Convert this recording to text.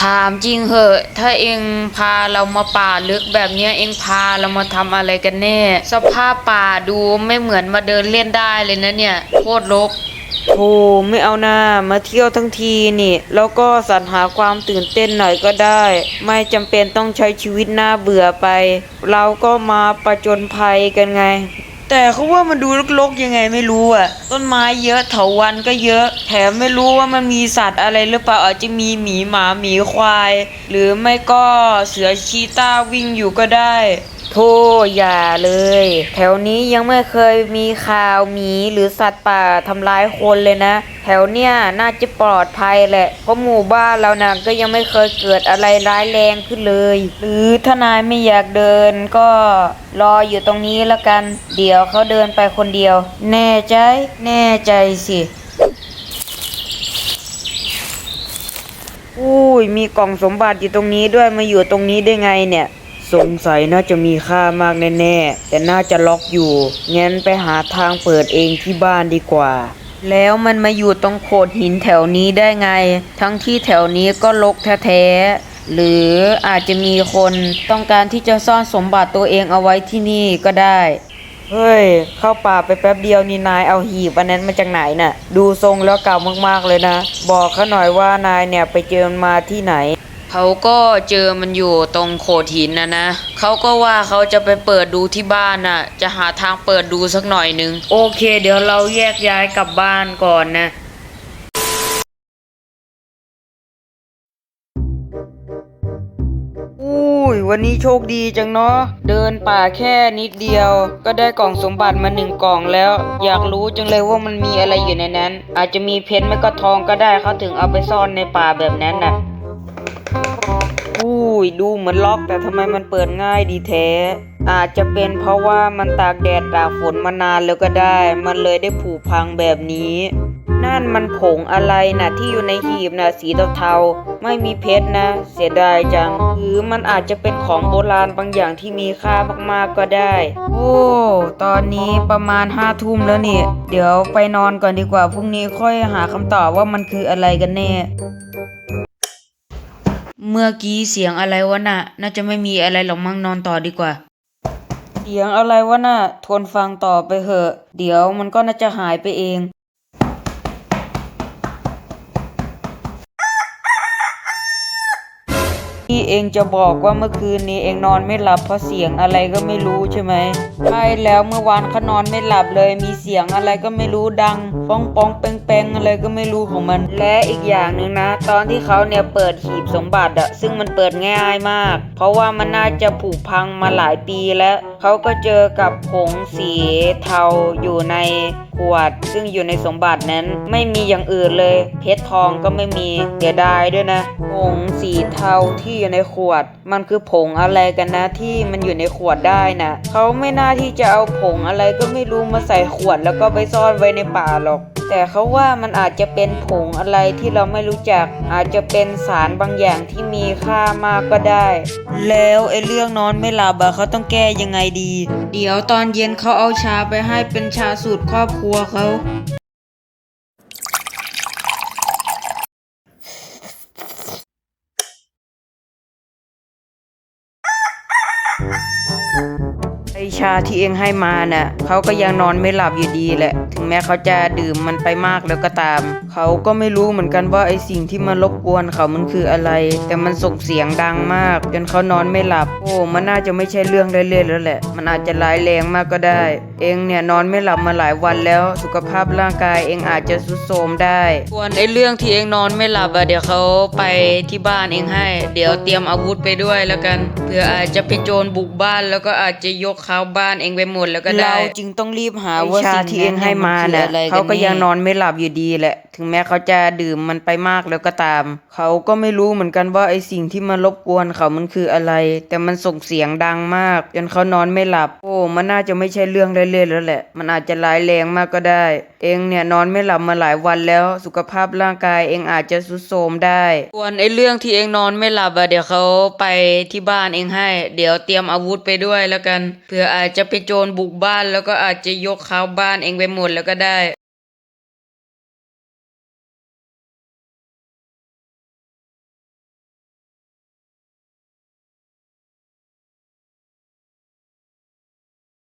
ถามจริงเหอะ ถ้าเองพาเรามาป่าลึกแบบเนี้ยเองพาเรามาทำอะไรกันแน่ สภาพป่าดูไม่เหมือนมาเดินเล่นได้เลยนะเนี่ยโคตรรกโธ่ไม่เอาน้ามาเที่ยวทั้งทีนี่ แล้วก็สรรหาความตื่นเต้นหน่อยก็ได้ ไม่จำเป็นต้องใช้ชีวิตน่าเบื่อไป เราก็มาประจนภัยกันไง แต่เขาว่ามันดูรกๆยังไงไม่รู้อะ ต้นไม้เยอะเถาวันก็เยอะ แถมไม่รู้ว่ามันมีสัตว์อะไรหรือเปล่าอาจจะมีหมีหมาหมีควาย หรือไม่ก็เสือชีต้าวิ่งอยู่ก็ได้ โธ่อย่าเลย แถวนี้ยังไม่เคยมีข่าวหมีหรือสัตว์ป่าทำร้ายคนเลยนะ แถวเนี้ยน่าจะปลอดภัยแหละ เพราะหมู่บ้านเรานะก็ยังไม่เคยเกิดอะไรร้ายแรงขึ้นเลย หรือถ้านายไม่อยากเดินก็รออยู่ตรงนี้แล้วกัน เดี๋ยวเขาเดินไปคนเดียว แน่ใจ แน่ใจสิอุ้ยมีกล่องสมบัติอยู่ตรงนี้ด้วยมาอยู่ตรงนี้ได้ไงเนี่ย สงสัยน่าจะมีค่ามากแน่ๆ แต่น่าจะล็อกอยู่ งั้นไปหาทางเปิดเองที่บ้านดีกว่า แล้วมันมาอยู่ตรงโขดหินแถวนี้ได้ไง ทั้งที่แถวนี้ก็ลกแท้ๆ หรืออาจจะมีคนต้องการที่จะซ่อนสมบัติตัวเองเอาไว้ที่นี่ก็ได้ เฮ้ย เข้าป่าไปแป๊บเดียวนี่นายเอาหีบอันนั้นมาจากไหนน่ะ ดูทรงแล้วเก่ามากๆเลยนะ บอกเขาหน่อยว่านายเนี่ยไปเจอมันมาที่ไหน เขาก็เจอมันอยู่ตรงโขดหินนะนะ เขาก็ว่าเขาจะไปเปิดดูที่บ้านน่ะ จะหาทางเปิดดูสักหน่อยนึง โอเค เดี๋ยวเราแยกย้ายกลับบ้านก่อนนะอุ้ยวันนี้โชคดีจังเนาะ เดินป่าแค่นิดเดียว ก็ได้กล่องสมบัติมาหนึ่งกล่องแล้ว อยากรู้จังเลยว่ามันมีอะไรอยู่ในนั้น อาจจะมีเพชรไม่ก็ทองก็ได้เขาถึงเอาไปซ่อนในป่าแบบนั้นน่ะ ยดูเหมือนล็อกแต่ทำไมมันเปิดง่ายดีแท้ อาจจะเป็นเพราะว่ามันตากแดดตากฝนมานานแล้วก็ได้ มันเลยได้ผุพังแบบนี้ นั่นมันผงอะไรนะ่ะที่อยู่ในหีบนะ่ะสีเทาๆไม่มีเพชรนะ เสียดายจัง หรือมันอาจจะเป็นของโบราณบางอย่างที่มีค่ามากๆก็ได้ โอ้ ตอนนี้ประมาณห้าทุ่มแล้วนี่ เดี๋ยวไปนอนก่อนดีกว่าพรุ่งนี้ค่อยหาคำตอบว่ามันคืออะไรกันแน่ เมื่อกี้เสียงอะไรวะน่ะ น่าจะไม่มีอะไรหรอกมั้งนอนต่อดีกว่า เสียงอะไรวะน่ะ ทนฟังต่อไปเหอะ เดี๋ยวมันก็น่าจะหายไปเอง ที่เองจะบอกว่าเมื่อคืนนี้เองนอนไม่หลับเพราะเสียงอะไรก็ไม่รู้ใช่ไหมใช่แล้วเมื่อวานเขานอนไม่หลับเลยมีเสียงอะไรก็ไม่รู้ดังป้องปองแปงแปงอะไรก็ไม่รู้ของมัน และอีกอย่างหนึ่งนะ ตอนที่เขาเนี่ยเปิดหีบสมบัติอะซึ่งมันเปิดง่ายมาก เพราะว่ามันน่าจะผุพังมาหลายปีแล้วเขาก็เจอกับผงสีเทาอยู่ในขวด ซึ่งอยู่ในสมบัตินั้นไม่มีอย่างอื่นเลย เพชรทองก็ไม่มีเสียดายด้วยนะ ผงสีเทาที่อยู่ในขวด มันคือผงอะไรกันนะที่มันอยู่ในขวดได้นะเขาไม่น่าที่จะเอาผงอะไรก็ไม่รู้มาใส่ขวดแล้วก็ไปซ่อนไว้ในป่าหรอก แต่เขาว่ามันอาจจะเป็นผงอะไรที่เราไม่รู้จัก อาจจะเป็นสารบางอย่างที่มีค่ามากก็ได้ แล้วไอ้เรื่องนอนไม่หลับอะเขาต้องแก้ยังไงดี เดี๋ยวตอนเย็นเขาเอาชาไปให้เป็นชาสูตรครอบครัวเขา ไอชาที่เองให้มาน่ะเขาก็ยังนอนไม่หลับอยู่ดีแหละ ถึงแม้เขาจะดื่มมันไปมากแล้วก็ตาม เขาก็ไม่รู้เหมือนกันว่าไอสิ่งที่มารบกวนเขามันคืออะไร แต่มันส่งเสียงดังมาก จนเขานอนไม่หลับ โอ้ มันน่าจะไม่ใช่เรื่องเล่นๆแล้วแหละ มันอาจจะร้ายแรงมากก็ได้ เองเนี่ยนอนไม่หลับมาหลายวันแล้ว สุขภาพร่างกายเองอาจจะทรุดโทรมได้ส่วนไอเรื่องที่เองนอนไม่หลับอะเดี๋ยวเขาไปที่บ้านเองให้ เดี๋ยวเตรียมอาวุธไปด้วยแล้วกันเผื่ออาจจะเป็นโจรบุกบ้านแล้วก็อาจจะยกข้าวบ้านเองไปหมดแล้วก็ได้ เราจึงต้องรีบหาว่าชาที่เองให้มาน่ะเขาก็ยังนอนไม่หลับอยู่ดีแหละ ถึงแม้เขาจะดื่มมันไปมากแล้วก็ตาม เขาก็ไม่รู้เหมือนกันว่าไอสิ่งที่มารบกวนเขามันคืออะไร แต่มันส่งเสียงดังมาก จนเขานอนไม่หลับ โอ้ มันน่าจะไม่ใช่เรื่องเล่นๆแล้วแหละ มันอาจจะร้ายแรงมากก็ได้ เองเนี่ยนอนไม่หลับมาหลายวันแล้ว สุขภาพร่างกายเองอาจจะทรุดโทรมได้ส่วนไอเรื่องที่เองนอนไม่หลับอะเดี๋ยวเขาไปที่บ้านเองให้ เดี๋ยวเตรียมอาวุธไปด้วยแล้วกันเผื่ออาจจะเป็นโจรบุกบ้านแล้วก็อาจจะยกข้าวบ้านเองไปหมดแล้วก็ได้